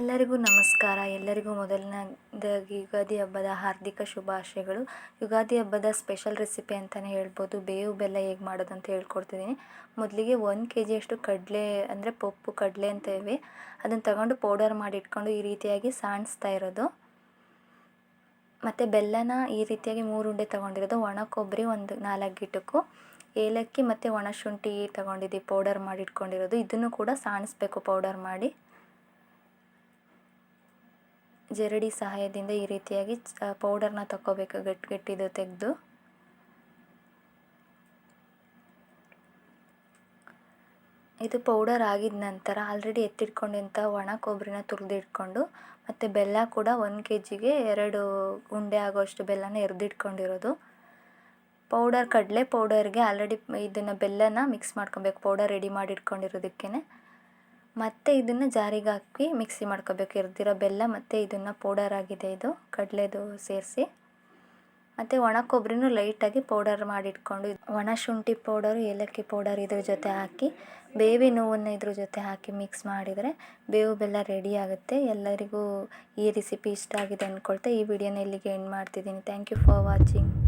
ಎಲ್ಲರಿಗೂ ನಮಸ್ಕಾರ. ಎಲ್ಲರಿಗೂ ಮೊದಲನೇದಾಗಿ ಯುಗಾದಿ ಹಬ್ಬದ ಹಾರ್ದಿಕ ಶುಭಾಶಯಗಳು. ಯುಗಾದಿ ಹಬ್ಬದ ಸ್ಪೆಷಲ್ ರೆಸಿಪಿ ಅಂತಲೇ ಹೇಳ್ಬೋದು. ಬೇವು ಬೆಲ್ಲ ಹೇಗೆ ಮಾಡೋದು ಅಂತ ಹೇಳ್ಕೊಡ್ತಿದ್ದೀನಿ. ಮೊದಲಿಗೆ ಒಂದು ಕೆ ಜಿಯಷ್ಟು ಕಡಲೆ, ಅಂದರೆ ಪಪ್ಪು ಕಡಲೆ ಅಂತ ಇವೆ. ಅದನ್ನು ತಗೊಂಡು ಪೌಡರ್ ಮಾಡಿ ಇಟ್ಕೊಂಡು ಈ ರೀತಿಯಾಗಿ ಸಾಣಿಸ್ತಾ ಇರೋದು. ಮತ್ತು ಬೆಲ್ಲನ ಈ ರೀತಿಯಾಗಿ ಮೂರು ಉಂಡೆ ತೊಗೊಂಡಿರೋದು. ಒಣ ಕೊಬ್ಬರಿ ಒಂದು ನಾಲ್ಕು ಗಿಟಕು ಏಲಕ್ಕಿ ಮತ್ತು ಒಣಶುಂಠಿ ತಗೊಂಡಿದ್ದೀವಿ ಪೌಡರ್ ಮಾಡಿ ಇಟ್ಕೊಂಡಿರೋದು. ಇದನ್ನು ಕೂಡ ಸಾಣಿಸ್ಬೇಕು ಪೌಡರ್ ಮಾಡಿ. ಜರಡಿ ಸಹಾಯದಿಂದ ಈ ರೀತಿಯಾಗಿ ಪೌಡರ್ನ ತಗೋಬೇಕು ಗಟ್ಟಿ ಗಟ್ಟಿದು ತೆಗೆದು. ಇದು ಪೌಡರ್ ಆಗಿದ ನಂತರ ಆಲ್ರೆಡಿ ಎತ್ತಿಟ್ಕೊಂಡಿಂಥ ಒಣ ಕೊಬ್ಬರಿನ ತುರಿದಿಟ್ಕೊಂಡು ಮತ್ತು ಬೆಲ್ಲ ಕೂಡ ಒಂದು ಕೆ ಜಿಗೆ ಎರಡು ಉಂಡೆ ಆಗೋಷ್ಟು ಬೆಲ್ಲನ ಎರ್ದಿಟ್ಕೊಂಡಿರೋದು. ಪೌಡರ್, ಕಡಲೆ ಪೌಡರ್ಗೆ ಆಲ್ರೆಡಿ ಇದನ್ನು ಬೆಲ್ಲನ ಮಿಕ್ಸ್ ಮಾಡ್ಕೊಬೇಕು, ಪೌಡರ್ ರೆಡಿ ಮಾಡಿ ಇಟ್ಕೊಂಡಿರೋದಕ್ಕೆ ಮತ್ತು ಇದನ್ನು ಜಾರಿಗೆ ಹಾಕಿ ಮಿಕ್ಸಿ ಮಾಡ್ಕೋಬೇಕು. ಇರ್ದಿರೋ ಬೆಲ್ಲ ಮತ್ತು ಇದನ್ನು ಪೌಡರ್ ಆಗಿದೆ ಇದು, ಕಡಲೆದು ಸೇರಿಸಿ. ಮತ್ತು ಒಣ ಕೊಬ್ಬರಿನೂ ಲೈಟಾಗಿ ಪೌಡರ್ ಮಾಡಿಟ್ಕೊಂಡು, ಒಣ ಶುಂಠಿ ಪೌಡರು, ಏಲಕ್ಕಿ ಪೌಡರ್ ಇದ್ರ ಜೊತೆ ಹಾಕಿ ಬೇವಿ ಹೂವನ್ನು ಇದ್ರ ಜೊತೆ ಹಾಕಿ ಮಿಕ್ಸ್ ಮಾಡಿದರೆ ಬೇವು ಬೆಲ್ಲ ರೆಡಿ ಆಗುತ್ತೆ. ಎಲ್ಲರಿಗೂ ಈ ರೆಸಿಪಿ ಇಷ್ಟ ಆಗಿದೆ ಅಂದ್ಕೊಳ್ತಾ ಈ ವಿಡಿಯೋನ ಇಲ್ಲಿಗೆ ಎಂಡ್ ಮಾಡ್ತಿದ್ದೀನಿ. Thank you for watching